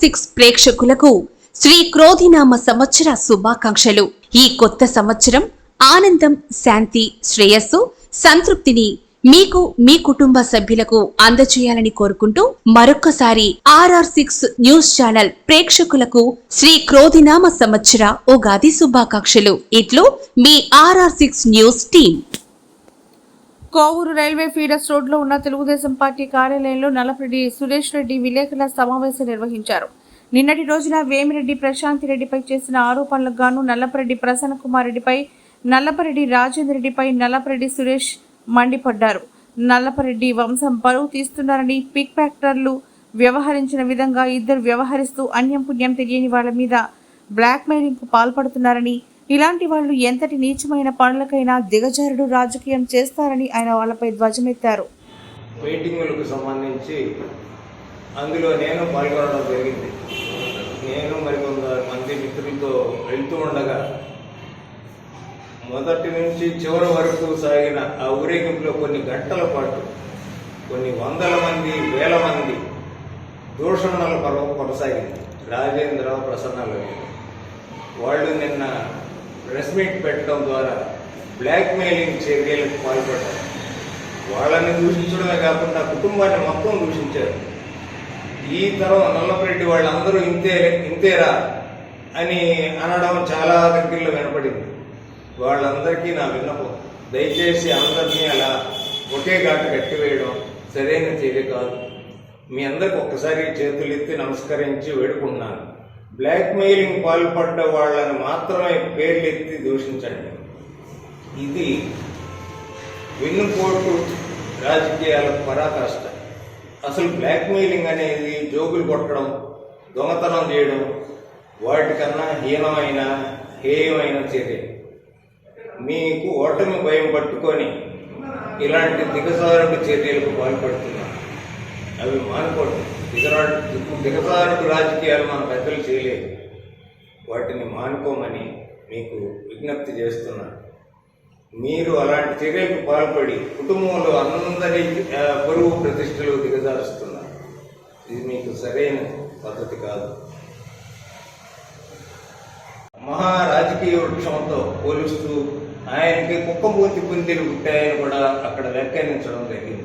Six ప్రేక్షకులకు శ్రీ క్రోధినామ సంవత్సర శుభాకాంక్షలు. ఈ కొత్త సంవత్సరం ఆనందం శాంతి శ్రేయస్సు సంతృప్తిని మీకు మీ కుటుంబ సభ్యులకు అందజేయాలని కోరుకుంటూ మరొక్కసారి ఆర్ఆర్ సిక్స్ న్యూస్ ఛానల్ ప్రేక్షకులకు శ్రీ క్రోధినామ సంవత్సర ఉగాది శుభాకాంక్షలు. ఇట్లు మీ RR six news team Kovur railway feeders రోడ్లో ఉన్న తెలుగుదేశం పార్టీ కార్యాలయంలో నలపరెడ్డి సురేష్ రెడ్డి విలేకరుల సమావేశం నిర్వహించారు. నిన్నటి రోజున వేమిరెడ్డి ప్రశాంతి రెడ్డిపై చేసిన ఆరోపణలకు గాను నల్లపరెడ్డి ప్రసన్న కుమార్ రెడ్డిపై నల్లపరెడ్డి రాజేంద్ర రెడ్డిపై నల్లపరెడ్డి సురేష్ మండిపడ్డారు. నల్లపరెడ్డి వంశం పరువు తీస్తున్నారని పిక్ ఫ్యాక్టర్లు వ్యవహరించిన విధంగా ఇద్దరు వ్యవహరిస్తూ అన్యం పుణ్యం తెలియని వాళ్ళ మీద బ్లాక్ మెయిలింగ్కు పాల్పడుతున్నారని ఇలాంటి వాళ్ళు ఎంతటి నీచమైన పనులకైనా దిగజారుడు రాజకీయం చేస్తారని ఆయన వాళ్ళపై ధ్వజమెత్తారు. మీటింగులకు సంబంధించి అందులో నేను పాల్గొనడం జరిగింది. నేను మరికొంత మంది మిత్రులతో వెళ్తూ ఉండగా మొదటి నుంచి చివరి వరకు సాగిన ఆ ఊరేగింపులో కొన్ని గంటల పాటు కొన్ని వందల మంది వేల మంది దూషణల పర్వం కొనసాగింది. రాజేంద్ర ప్రసన్నలు. వాళ్ళు నిన్న ప్రెస్ మీట్ పెట్టడం ద్వారా బ్లాక్మెయిలింగ్ చర్యలకు పాల్పడ్డారు. వాళ్ళని దూషించడమే కాకుండా కుటుంబాన్ని మొత్తం దూషించారు. ఈ తరం నల్లపరెడ్డి వాళ్ళందరూ ఇంతే ఇంతేరా అని అనడం చాలా దగ్గరలో వినపడింది. వాళ్ళందరికీ నా విన్నపం దయచేసి అందరినీ అలా ఒకే ఘాటు కట్టివేయడం సరైన చర్య కాదు. మీ అందరికి ఒక్కసారి చేతులు ఎత్తి నమస్కరించి వేడుకుంటున్నాను. బ్లాక్మెయిలింగ్ పాల్పడ్డ వాళ్ళని మాత్రమే పేర్లెత్తి దూషించండి. ఇది వెన్నుపోటు రాజకీయాల పరాకాష్ట. అసలు బ్లాక్మెయిలింగ్ అనేది జోకులు కొట్టడం దొంగతనం చేయడం వాటికన్నా హీనమైన హేయమైన చర్య. మీకు ఓటమి భయం పట్టుకొని ఇలాంటి దిగజారుడు చర్యలకు పాల్పడుతున్నారు. అవి మానుకోండి. దిగరాడు దిగజారుడు రాజకీయాలు మన పెద్దలు చేయలేదు. వాటిని మానుకోమని మీకు విజ్ఞప్తి చేస్తున్నాను. మీరు అలాంటి చర్యలకు పాల్పడి కుటుంబంలో అందరి ఆ, పరువు ప్రతిష్టలు దిగజారుస్తున్నారు. ఇది మీకు సరైన పద్ధతి కాదు. మహా రాజకీయ వృక్షంతో పోలుస్తూ ఆయనకి కుక్కమూర్తి పుందిలు పుట్టాయని కూడా అక్కడ వ్యాఖ్యానించడం జరిగింది.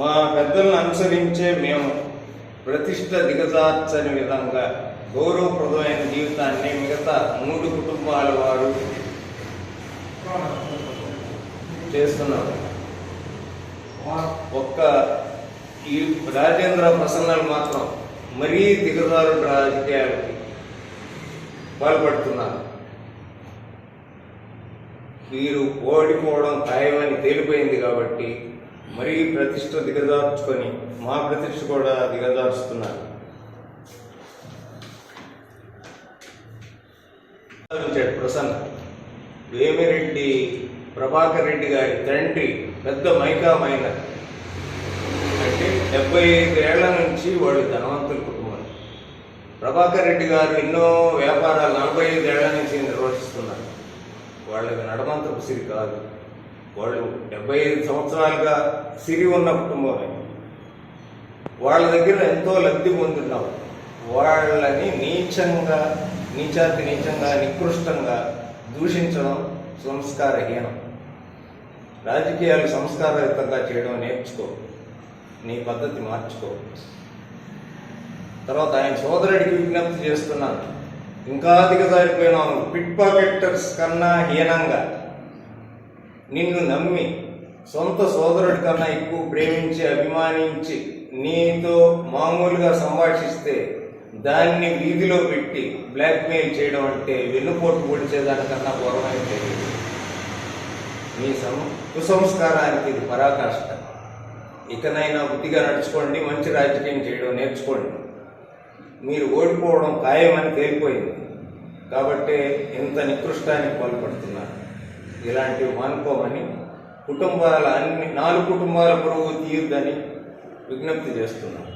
మా పెద్దలను అనుసరించే మేము ప్రతిష్ట దిగజార్చని విధంగా గౌరవప్రదమైన జీవితాన్ని మిగతా మూడు కుటుంబాల వారు చేస్తున్నారు. ఒక్క ఈ రాజేంద్ర ప్రసన్నలు మాత్రం మరీ దిగజారు రాజకీయాలకి పాల్పడుతున్నారు. వీరు ఓడిపోవడం ఖాయమని తేలిపోయింది కాబట్టి మరీ ప్రతిష్ట దిగజార్చుకొని మా ప్రతిష్ట కూడా దిగజార్చుతున్నారు. ప్రసన్న వేమిరెడ్డి ప్రభాకర్ రెడ్డి గారి తండ్రి పెద్ద మైకా మైనర్. అంటే డెబ్బై ఐదు నుంచి వాళ్ళు ధనవంతుల కుటుంబం. ప్రభాకర్ రెడ్డి గారు ఎన్నో వ్యాపారాలు నలభై ఐదు నుంచి నిర్వహిస్తున్నారు. వాళ్ళకి నడమంతపు సిరి కాదు. వాళ్ళు డెబ్బై ఐదు సంవత్సరాలుగా సిరి ఉన్న కుటుంబమే. వాళ్ళ దగ్గర ఎంతో లబ్ధి పొందుతున్నాం. వాళ్ళని నీచంగా నీచాతి నీచంగా నికృష్టంగా దూషించడం సంస్కారహీనం రాజకీయాలు సంస్కారయుతంగా చేయడం నేర్చుకో. నీ పద్ధతి మార్చుకో. తర్వాత ఆయన సోదరుడికి విజ్ఞప్తి చేస్తున్నాను. ఇంకా దిగజారిపోయినాను పిట్ పాకెట్టర్స్ కన్నా హీనంగా. నిన్ను నమ్మి సొంత సోదరుడి కన్నా ఎక్కువ ప్రేమించి అభిమానించి నీతో మామూలుగా సంభాషిస్తే దాన్ని వీధిలో పెట్టి బ్లాక్మెయిల్ చేయడం అంటే వెన్నుపోటు పొడిచేదానికన్నా ఘోరమైతే మీ సం కుసంస్కారానికి ఇది పరాకాష్ట. ఇకనైనా బుద్ధిగా నడుచుకోండి మంచి రాజకీయం చేయడం నేర్చుకోండి. మీరు ఓడిపోవడం ఖాయమని తేలిపోయింది. కాబట్టి ఇంత నికృష్టానికి పాల్పడుతున్నారు. ఇలాంటివి మానుకోమని కుటుంబాల అన్ని నాలుగు కుటుంబాల పొరుగు తీరుదని విజ్ఞప్తి చేస్తున్నాను.